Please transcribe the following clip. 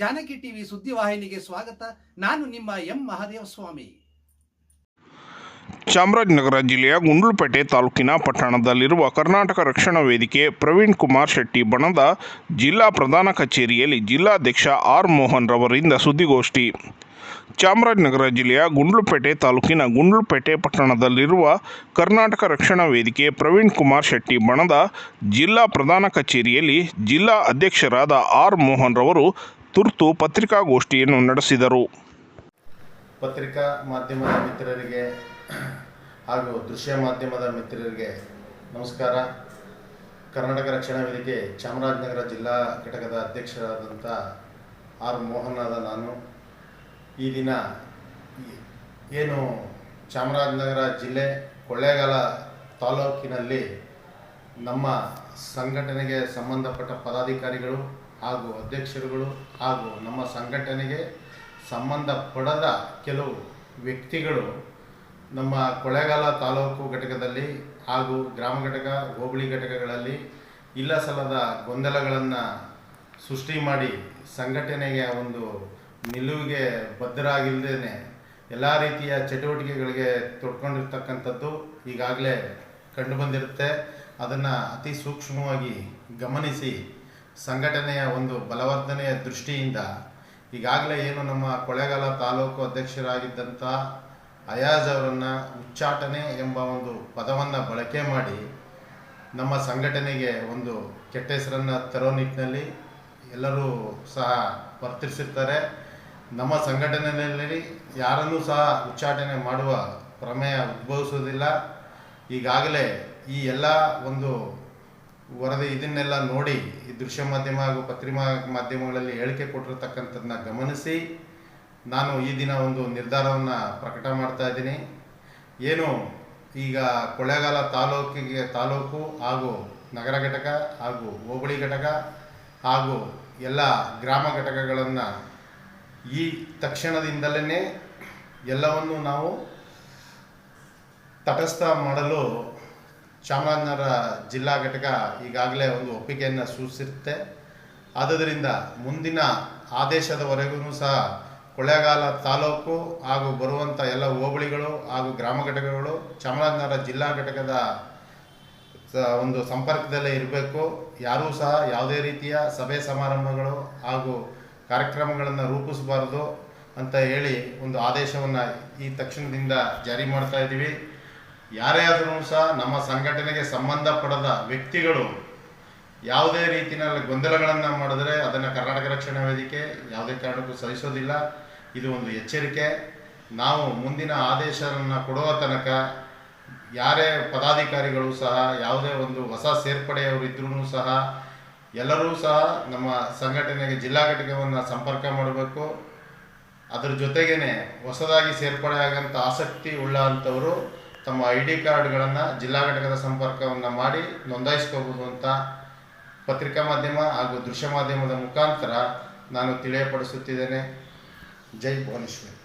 Janaki TV ಸುದ್ದಿವಾಹಿನಿಗೆ ಸ್ವಾಗತ. ನಾನು ನಿಮ್ಮ ಎಂ ಮಹಾದೇವ ಸ್ವಾಮಿ. ಚಾಮರಾಜನಗರ ಜಿಲ್ಲೆಯ ಗುಂಡ್ಲುಪೇಟೆ ತಾಲೂಕಿನ ಪಟ್ಟಣದಲ್ಲಿರುವ ಕರ್ನಾಟಕ ರಕ್ಷಣಾ ವೇದಿಕೆ ಪ್ರವೀಣ್ ಕುಮಾರ್ ಶೆಟ್ಟಿ ಬಣದ ಜಿಲ್ಲಾ ಪ್ರಧಾನ ಕಚೇರಿಯಲ್ಲಿ ಜಿಲ್ಲಾಧ್ಯಕ್ಷ ಆರ್ ಮೋಹನ್ ರವರಿಂದ ಸುದ್ದಿಗೋಷ್ಠಿ. ಚಾಮರಾಜನಗರ ಜಿಲ್ಲೆಯ ಗುಂಡ್ಲುಪೇಟೆ ತಾಲೂಕಿನ ಗುಂಡ್ಲುಪೇಟೆ ಪಟ್ಟಣದಲ್ಲಿರುವ ಕರ್ನಾಟಕ ರಕ್ಷಣಾ ವೇದಿಕೆ ಪ್ರವೀಣ್ ಕುಮಾರ್ ಶೆಟ್ಟಿ ಬಣದ ಜಿಲ್ಲಾ ಪ್ರಧಾನ ಕಚೇರಿಯಲ್ಲಿ ಜಿಲ್ಲಾ ಅಧ್ಯಕ್ಷರಾದ ಆರ್ ಮೋಹನ್ ರವರು ತುರ್ತು ಪತ್ರಿಕಾಗೋಷ್ಠಿಯನ್ನು ನಡೆಸಿದರು. ಪತ್ರಿಕಾ ಮಾಧ್ಯಮದ ಮಿತ್ರರಿಗೆ ಹಾಗೂ ದೃಶ್ಯ ಮಾಧ್ಯಮದ ಮಿತ್ರರಿಗೆ ನಮಸ್ಕಾರ. ಕರ್ನಾಟಕ ರಕ್ಷಣಾ ವೇದಿಕೆ ಚಾಮರಾಜನಗರ ಜಿಲ್ಲಾ ಘಟಕದ ಅಧ್ಯಕ್ಷರಾದಂಥ ಆರ್ ಮೋಹನಾದ ನಾನು. ಈ ದಿನ ಏನು ಚಾಮರಾಜನಗರ ಜಿಲ್ಲೆ ಕೊಳ್ಳೇಗಾಲ ತಾಲೂಕಿನಲ್ಲಿ ನಮ್ಮ ಸಂಘಟನೆಗೆ ಸಂಬಂಧಪಟ್ಟ ಪದಾಧಿಕಾರಿಗಳು ಹಾಗೂ ಅಧ್ಯಕ್ಷರುಗಳು ಹಾಗೂ ನಮ್ಮ ಸಂಘಟನೆಗೆ ಸಂಬಂಧಪಡದ ಕೆಲವು ವ್ಯಕ್ತಿಗಳು ನಮ್ಮ ಕೊಳೆಗಾಲ ತಾಲೂಕು ಘಟಕದಲ್ಲಿ ಹಾಗೂ ಗ್ರಾಮ ಘಟಕ, ಹೋಬಳಿ ಘಟಕಗಳಲ್ಲಿ ಇಲ್ಲ ಸಲ್ಲದ ಗೊಂದಲಗಳನ್ನು ಸೃಷ್ಟಿ ಮಾಡಿ ಸಂಘಟನೆಗೆ ಒಂದು ನಿಲುವಿಗೆ ಬದ್ಧರಾಗಿಲ್ಲದೇ ಎಲ್ಲ ರೀತಿಯ ಚಟುವಟಿಕೆಗಳಿಗೆ ತೊಡ್ಕೊಂಡಿರ್ತಕ್ಕಂಥದ್ದು ಈಗಾಗಲೇ ಕಂಡುಬಂದಿರುತ್ತೆ ಅದನ್ನು ಅತಿ ಸೂಕ್ಷ್ಮವಾಗಿ ಗಮನಿಸಿ ಸಂಘಟನೆಯ ಒಂದು ಬಲವರ್ಧನೆಯ ದೃಷ್ಟಿಯಿಂದ ಈಗಾಗಲೇ ಏನು ನಮ್ಮ ಕೊಳೆಗಾಲ ತಾಲೂಕು ಅಧ್ಯಕ್ಷರಾಗಿದ್ದಂಥ ಅಯಾಜ್ ಅವರನ್ನು ಉಚ್ಚಾಟನೆ ಎಂಬ ಒಂದು ಪದವನ್ನು ಬಳಕೆ ಮಾಡಿ ನಮ್ಮ ಸಂಘಟನೆಗೆ ಒಂದು ಕೆಟ್ಟ ಹೆಸರನ್ನು ತರೋ ನಿಟ್ಟಿನಲ್ಲಿ ಎಲ್ಲರೂ ಸಹ ವರ್ತಿಸಿರ್ತಾರೆ. ನಮ್ಮ ಸಂಘಟನೆಯಲ್ಲಿ ಯಾರನ್ನೂ ಸಹ ಉಚ್ಚಾಟನೆ ಮಾಡುವ ಪ್ರಮೇಯ ಉದ್ಭವಿಸುವುದಿಲ್ಲ. ಈಗಾಗಲೇ ಈ ಎಲ್ಲ ಒಂದು ವರದಿ ಇದನ್ನೆಲ್ಲ ನೋಡಿ ಈ ದೃಶ್ಯ ಮಾಧ್ಯಮ ಹಾಗೂ ಪತ್ರಿಮಾ ಮಾಧ್ಯಮಗಳಲ್ಲಿ ಹೇಳಿಕೆ ಕೊಟ್ಟಿರ್ತಕ್ಕಂಥದ್ದನ್ನ ಗಮನಿಸಿ ನಾನು ಈ ದಿನ ಒಂದು ನಿರ್ಧಾರವನ್ನು ಪ್ರಕಟ ಮಾಡ್ತಾ ಇದ್ದೀನಿ. ಏನು ಈಗ ಕೊಳ್ಳೇಗಾಲ ತಾಲೂಕಿಗೆ ತಾಲೂಕು ಹಾಗೂ ನಗರ ಘಟಕ ಹಾಗೂ ಹೋಬಳಿ ಘಟಕ ಹಾಗೂ ಎಲ್ಲ ಗ್ರಾಮ ಘಟಕಗಳನ್ನು ಈ ತಕ್ಷಣದಿಂದಲೇ ಎಲ್ಲವನ್ನು ನಾವು ತಟಸ್ಥ ಮಾಡಲು ಚಾಮರಾಜನಗರ ಜಿಲ್ಲಾ ಘಟಕ ಈಗಾಗಲೇ ಒಂದು ಒಪ್ಪಿಗೆಯನ್ನು ಸೂಚಿಸಿರುತ್ತೆ. ಆದ್ದರಿಂದ ಮುಂದಿನ ಆದೇಶದವರೆಗೂ ಸಹ ಕೊಳ್ಳೇಗಾಲ ತಾಲೂಕು ಹಾಗೂ ಬರುವಂಥ ಎಲ್ಲ ಹೋಬಳಿಗಳು ಹಾಗೂ ಗ್ರಾಮ ಘಟಕಗಳು ಚಾಮರಾಜನಗರ ಜಿಲ್ಲಾ ಘಟಕದ ಒಂದು ಸಂಪರ್ಕದಲ್ಲೇ ಇರಬೇಕು. ಯಾರೂ ಸಹ ಯಾವುದೇ ರೀತಿಯ ಸಭೆ ಸಮಾರಂಭಗಳು ಹಾಗೂ ಕಾರ್ಯಕ್ರಮಗಳನ್ನು ರೂಪಿಸಬಾರದು ಅಂತ ಹೇಳಿ ಒಂದು ಆದೇಶವನ್ನು ಈ ತಕ್ಷಣದಿಂದ ಜಾರಿ ಮಾಡ್ತಾ ಇದ್ದೀವಿ. ಯಾರೇ ಆದರೂ ಸಹ ನಮ್ಮ ಸಂಘಟನೆಗೆ ಸಂಬಂಧಪಡದ ವ್ಯಕ್ತಿಗಳು ಯಾವುದೇ ರೀತಿಯಲ್ಲಿ ಗೊಂದಲಗಳನ್ನು ಮಾಡಿದ್ರೆ ಅದನ್ನು ಕರ್ನಾಟಕ ರಕ್ಷಣಾ ವೇದಿಕೆ ಯಾವುದೇ ಕಾರಣಕ್ಕೂ ಸಹಿಸೋದಿಲ್ಲ. ಇದು ಒಂದು ಎಚ್ಚರಿಕೆ. ನಾವು ಮುಂದಿನ ಆದೇಶವನ್ನು ಕೊಡುವ ತನಕ ಯಾರೇ ಪದಾಧಿಕಾರಿಗಳು ಸಹ, ಯಾವುದೇ ಒಂದು ಹೊಸ ಸೇರ್ಪಡೆಯವರು ಇದ್ರೂ ಸಹ ಎಲ್ಲರೂ ಸಹ ನಮ್ಮ ಸಂಘಟನೆಗೆ ಜಿಲ್ಲಾ ಘಟಕವನ್ನು ಸಂಪರ್ಕ ಮಾಡಬೇಕು. ಅದರ ಜೊತೆಗೇ ಹೊಸದಾಗಿ ಸೇರ್ಪಡೆ ಆಗಂಥ ಆಸಕ್ತಿ ಉಳ್ಳ ಅಂಥವರು ತಮ್ಮ ಐ ಡಿ ಕಾರ್ಡ್ಗಳನ್ನು ಜಿಲ್ಲಾ ಘಟಕದ ಸಂಪರ್ಕವನ್ನು ಮಾಡಿ ನೋಂದಾಯಿಸ್ಕೋಬೋದು ಅಂತ ಪತ್ರಿಕಾ ಮಾಧ್ಯಮ ಹಾಗೂ ದೃಶ್ಯ ಮಾಧ್ಯಮದ ಮುಖಾಂತರ ನಾನು ತಿಳಿಯಪಡಿಸುತ್ತಿದ್ದೇನೆ. ಜೈ ಭುವನೇಶ್ವರಿ.